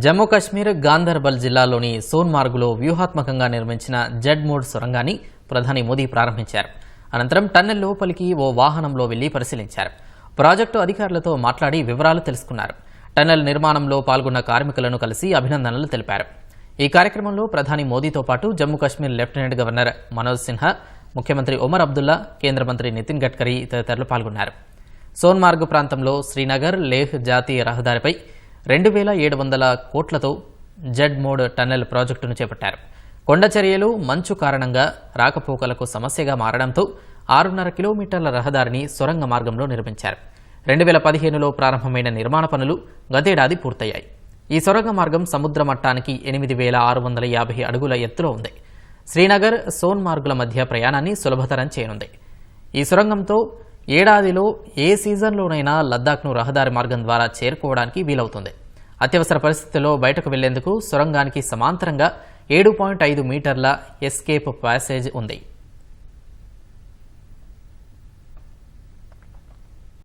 జమ్మూ కాశ్మీర్ గాంధర్బల్ జిల్లాలోని సోన్మార్గులో వ్యూహాత్మకంగా నిర్మించిన జెడ్ మోడ్ సొరంగాన్ని ప్రధాని మోదీ ప్రారంభించారు. అనంతరం టన్నెల్ లోపలికి ఓ వాహనంలో వెళ్ళి పరిశీలించారు. ప్రాజెక్టు అధికారులతో మాట్లాడి వివరాలు తెలుసుకున్నారు. టన్నెల్ నిర్మాణంలో పాల్గొన్న కార్మికులను కలిసి అభినందనలు తెలిపారు. ఈ కార్యక్రమంలో ప్రధాని మోదీతో పాటు జమ్మూ కాశ్మీర్ లెఫ్టినెంట్ గవర్నర్ మనోజ్ సిన్హా ముఖ్యమంత్రి ఒమర్ అబ్దుల్లా కేంద్ర మంత్రి నితిన్ గడ్కరీ తదితరులు పాల్గొన్నారు. సోన్మార్గ్ ప్రాంతంలో శ్రీనగర్ లేహ్ జాతీయ రహదారిపై రెండు వేల ఏడు వందల కోట్లతో జెడ్ మోడ్ టన్నెల్ ప్రాజెక్టును చేపట్టారు. కొండ చర్యలు మంచు కారణంగా రాకపోకలకు సమస్యగా మారడంతో ఆరున్నర కిలోమీటర్ల రహదారిని సొరంగ మార్గంలో నిర్మించారు. రెండు వేల పదిహేనులో ప్రారంభమైన నిర్మాణ పనులు గతేడాది పూర్తయ్యాయి. ఈ సొరంగ మార్గం సముద్ర మట్టానికి ఎనిమిది వేల ఆరు వందల యాభై అడుగుల ఎత్తులో ఉంది. శ్రీనగర్ సోన్మార్గుల మధ్య ప్రయాణాన్ని సులభతరం చేయనుంది. ఈ సొరంగంతో ఏడాదిలో ఏ సీజన్లోనైనా లద్దాఖ్ను రహదారి మార్గం ద్వారా చేరుకోవడానికి వీలవుతుంది. అత్యవసర పరిస్థితుల్లో బయటకు వెళ్ళేందుకు సొరంగానికి సమాంతరంగా ఏడు పాయింట్ ఐదు మీటర్ల ఎస్కేప్ ప్యాసేజ్ ఉంది.